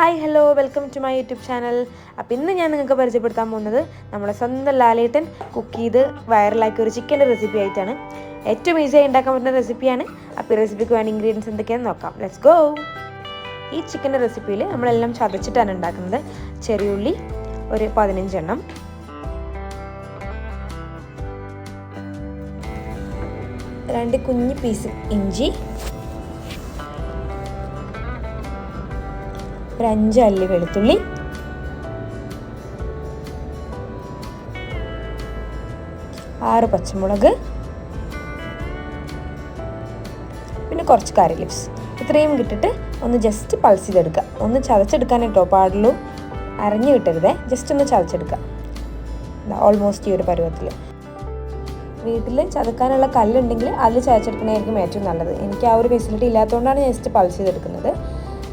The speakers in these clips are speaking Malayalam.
Hi hello welcome to my YouTube channel. അപ്പോൾ ഇന്ന് ഞാൻ നിങ്ങൾക്ക് പരിചയപ്പെടുത്താൻ പോകുന്നത് നമ്മുടെ സ്വന്തം ലാലേട്ടൻ കുക്ക് ചെയ്ത് വൈറലാക്കിയ ഒരു ചിക്കന്റെ റെസിപ്പി ആയിട്ടാണ്. ഏറ്റവും ഈസിയായി ഉണ്ടാക്കാൻ പറ്റുന്ന റെസിപ്പിയാണ് അപ്പോൾ ഈ റെസിപ്പിക്ക് വേണ്ട ഇൻഗ്രീഡിയൻസ് എന്തൊക്കെയാണെന്ന് നോക്കാം. ലെറ്റ്സ് ഗോ ഈ ചിക്കന്റെ റെസിപ്പിയിൽ നമ്മളെല്ലാം ചതച്ചിട്ടാണ് ഉണ്ടാക്കുന്നത്. ചെറിയുള്ളി ഒരു പതിനഞ്ചെണ്ണം രണ്ട് കുഞ്ഞ് പീസ് ഇഞ്ചി ഒരു അഞ്ച് അല്ലി വെളുത്തുള്ളി. ആറ് പച്ചമുളക്. പിന്നെ കുറച്ച് കറി ലിപ്സ് ഇത്രയും കിട്ടിട്ട് ഒന്ന് ജസ്റ്റ് പൾസ് ചെയ്തെടുക്കുക. ഒന്ന് ചതച്ചെടുക്കാൻ കേട്ടോ പാടുള്ളൂ. അരഞ്ഞു കിട്ടരുതേ ജസ്റ്റ് ഒന്ന് ചതച്ചെടുക്കുക. ഓൾമോസ്റ്റ് ഈ ഒരു പരുവത്തിൽ വീട്ടിൽ ചതക്കാനുള്ള കല്ലുണ്ടെങ്കിൽ അതിൽ ചതച്ചെടുക്കുന്നതായിരിക്കും ഏറ്റവും നല്ലത്. എനിക്ക് ആ ഒരു ഫെസിലിറ്റി ഇല്ലാത്തതുകൊണ്ടാണ് ഞാൻ ജസ്റ്റ് പൾസ് ചെയ്തെടുക്കുന്നത്.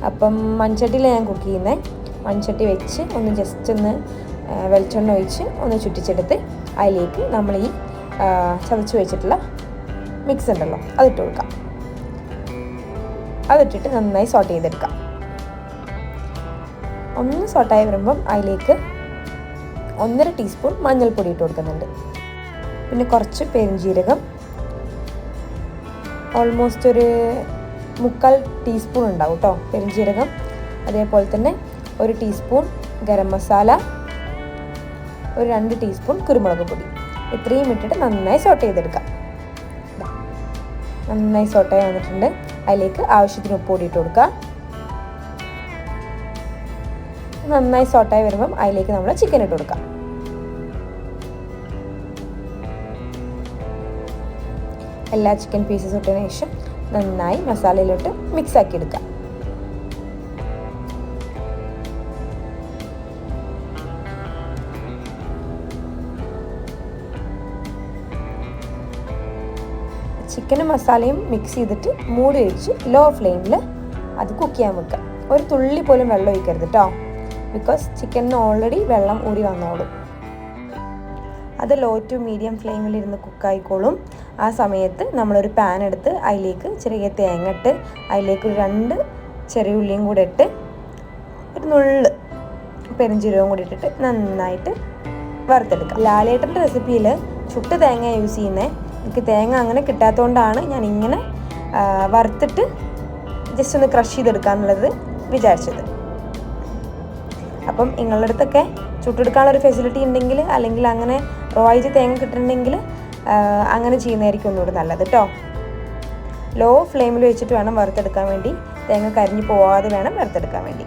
അപ്പം മൺചട്ടിയിലാണ് ഞാൻ കുക്ക് ചെയ്യുന്നത് മൺചട്ടി വെച്ച് ഒന്ന് ജസ്റ്റ് ഒന്ന് വെളിച്ചെണ്ണ ഒഴിച്ച് ഒന്ന് ചുറ്റിച്ചെടുത്ത് അതിലേക്ക് നമ്മൾ ഈ ചതച്ച് വെച്ചിട്ടുള്ള മിക്സ് ഉണ്ടല്ലോ അതിട്ട് കൊടുക്കാം. അതിട്ടിട്ട് നന്നായി സോട്ട് ചെയ്തെടുക്കാം. ഒന്ന് സോട്ടായി വരുമ്പം അതിലേക്ക് ഒന്നര ടീസ്പൂൺ മഞ്ഞൾപ്പൊടി ഇട്ട് കൊടുക്കുന്നുണ്ട്. പിന്നെ കുറച്ച് പെരുംജീരകം. ഓൾമോസ്റ്റ് ഒരു മുക്കാൽ ടീസ്പൂൺ ഉണ്ടാവും കേട്ടോ പെരുംജീരകം അതേപോലെ തന്നെ ഒരു ടീസ്പൂൺ ഗരം മസാല ഒരു രണ്ട് ടീസ്പൂൺ കുരുമുളക് പൊടി. ഇത്രയും ഇട്ടിട്ട് നന്നായി സോട്ട് ചെയ്തെടുക്കാം. നന്നായി സോട്ടായി വന്നിട്ടുണ്ട്. അതിലേക്ക് ആവശ്യത്തിന് ഉപ്പ് കൂടി കൊടുക്കുക നന്നായി സോട്ടായി വരുമ്പം അതിലേക്ക് നമ്മൾ ചിക്കൻ ഇട്ട് കൊടുക്കാം. എല്ലാ ചിക്കൻ പീസസ് ഇട്ടതിന് ശേഷം നന്നായി മസാലയിലോട്ട് മിക്സ് ആക്കി എടുക്കാം ചിക്കനും മസാലയും മിക്സ് ചെയ്തിട്ട് മൂടി വെച്ച് ലോ ഫ്ലെയിമിൽ അത് കുക്ക് ചെയ്യാൻ വെക്കുക ഒരു തുള്ളി പോലും വെള്ളം ഒഴിക്കരുത് കേട്ടോ ബിക്കോസ് ചിക്കനിന് ഓൾറെഡി വെള്ളം ഊറി വന്നോളും. അത് ലോ ടു മീഡിയം ഫ്ലെയിമിൽ ഇരുന്ന് കുക്കായിക്കോളും ആ സമയത്ത് നമ്മളൊരു പാൻ എടുത്ത് അതിലേക്ക് ചെറിയ തേങ്ങ ഇട്ട് അതിലേക്ക് ഒരു രണ്ട് ചെറിയ ഉള്ളിയും കൂടെ ഇട്ട് ഒരു നുള്ള് പെരുംജീരകവും കൂടി ഇട്ടിട്ട് നന്നായിട്ട് വറുത്തെടുക്കാം. ലാലേട്ടന്റെ റെസിപ്പിയിൽ ചുട്ട് തേങ്ങ യൂസ് ചെയ്യുന്നത് എനിക്ക് തേങ്ങ അങ്ങനെ കിട്ടാത്തതുകൊണ്ടാണ് ഞാൻ ഇങ്ങനെ വറുത്തിട്ട് ജസ്റ്റ് ഒന്ന് ക്രഷ് ചെയ്തെടുക്കാന്നുള്ളത് വിചാരിച്ചത്. അപ്പം നിങ്ങളുടെ അടുത്തൊക്കെ ചുട്ടെടുക്കാനുള്ളൊരു ഫെസിലിറ്റി ഉണ്ടെങ്കിൽ അല്ലെങ്കിൽ അങ്ങനെ റോയിച്ച് തേങ്ങ കിട്ടുന്നുണ്ടെങ്കിൽ അങ്ങനെ ചെയ്യുന്നതായിരിക്കും ഒന്നുകൂടി നല്ലത് കേട്ടോ ലോ ഫ്ലെയിമിൽ വെച്ചിട്ട് വേണം വറുത്തെടുക്കാൻ വേണ്ടി. തേങ്ങ കരിഞ്ഞു പോവാതെ വേണം വറുത്തെടുക്കാൻ വേണ്ടി.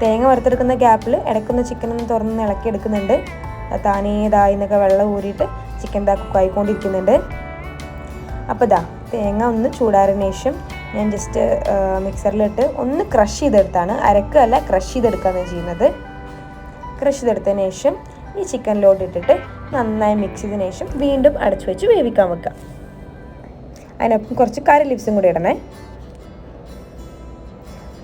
തേങ്ങ വറുത്തെടുക്കുന്ന ഗ്യാപ്പിൽ ഇടയ്ക്കുന്ന ചിക്കൻ ഒന്ന് തുറന്ന് ഇളക്കി എടുക്കുന്നുണ്ട് താനേതായി എന്നൊക്കെ വെള്ളം ഊരിയിട്ട് ചിക്കൻ ഇതാ കുക്കായിക്കൊണ്ടിരിക്കുന്നുണ്ട് അപ്പോൾ ഇതാ തേങ്ങ ഒന്ന് ചൂടാറിന് ശേഷം ഞാൻ ജസ്റ്റ് മിക്സറിലിട്ട് ഒന്ന് ക്രഷ് ചെയ്തെടുത്താണ്. അരക്കല്ല ക്രഷ് ചെയ്തെടുക്കുകയാണ് ചെയ്യുന്നത്. ക്രഷ് ചെയ്തെടുത്തതിന് ശേഷം ഈ ചിക്കനിലോട്ട് ഇട്ടിട്ട് നന്നായി മിക്സ് ചെയ്തതിന് ശേഷം വീണ്ടും അടച്ചു വെച്ച് വേവിക്കാൻ വെക്കാം. അതിനൊപ്പം കുറച്ച് കറി ലിപ്സും കൂടി ഇടണേ.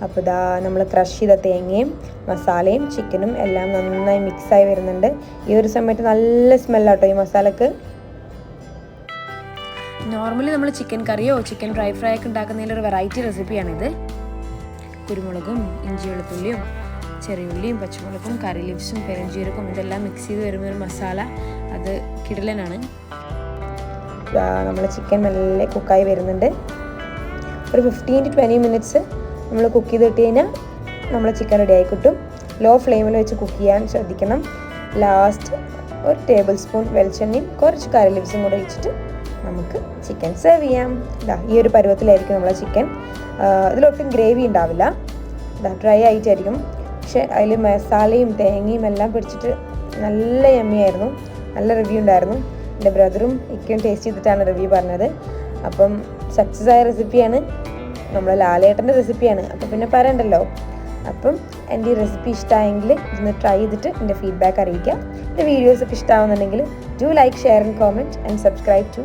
അപ്പോൾ ഇതാ നമ്മൾ ക്രഷ് ചെയ്ത തേങ്ങയും മസാലയും ചിക്കനും എല്ലാം നന്നായി മിക്സായി വരുന്നുണ്ട്. ഈ ഒരു സമയത്ത് നല്ല സ്മെല്ലാട്ടോ ഈ മസാലക്ക്. നോർമലി നമ്മൾ ചിക്കൻ കറിയോ ചിക്കൻ ഡ്രൈ ഫ്രൈ ഒക്കെ ഉണ്ടാക്കുന്നതിലൊരു വെറൈറ്റി റെസിപ്പിയാണിത് കുരുമുളകും ഇഞ്ചി വെളുത്തുള്ളിയും ചെറിയുള്ളിയും പച്ചമുളകും കറി ലിപ്സും പെരഞ്ചീരക്കും ഇതെല്ലാം മിക്സ് ചെയ്ത് വരുന്ന ഒരു മസാല അത് കിടലനാണ്. നമ്മൾ ചിക്കൻ നല്ല കുക്കായി വരുന്നുണ്ട്. ഒരു ഫിഫ്റ്റീൻ ടു ട്വന്റി മിനിറ്റ്സ് നമ്മൾ കുക്ക് ചെയ്തിട്ട് കഴിഞ്ഞാൽ നമ്മൾ ചിക്കൻ റെഡി ആയി കിട്ടും. ലോ ഫ്ലെയിമിൽ വെച്ച് കുക്ക് ചെയ്യാൻ ശ്രദ്ധിക്കണം. ലാസ്റ്റ് ഒരു ടേബിൾ സ്പൂൺ വെളിച്ചെണ്ണയും കുറച്ച് കറി ലിപ്സും കൂടെ വെച്ചിട്ട് നമുക്ക് ചിക്കൻ സെർവ് ചെയ്യാം. ഇതാ ഈ ഒരു പരുവത്തിലായിരിക്കും നമ്മളെ ചിക്കൻ ഇതിലൊട്ടും ഗ്രേവി ഉണ്ടാവില്ല. ഇതാ ഡ്രൈ ആയിട്ടായിരിക്കും. പക്ഷേ അതിൽ മസാലയും തേങ്ങയും എല്ലാം പിടിച്ചിട്ട് നല്ല യമ്മിയായിരുന്നു നല്ല റിവ്യൂ ഉണ്ടായിരുന്നു. എന്റെ ബ്രദറും ഇക്കയും ടേസ്റ്റ് ചെയ്തിട്ടാണ് റിവ്യൂ പറഞ്ഞത്. അപ്പം സക്സസ് ആയ റെസിപ്പിയാണ് നമ്മളെ ലാലേട്ടന്റെ റെസിപ്പിയാണ് അപ്പം പിന്നെ പറയണ്ടല്ലോ. അപ്പം എന്റെ ഈ റെസിപ്പി ഇഷ്ടമായെങ്കിൽ ഇതൊന്ന് ട്രൈ ചെയ്തിട്ട് എന്റെ ഫീഡ്ബാക്ക് അറിയിക്കാം. എന്റെ വീഡിയോസൊക്കെ ഇഷ്ടമാവുന്നുണ്ടെങ്കിൽ do like share and comment and subscribe to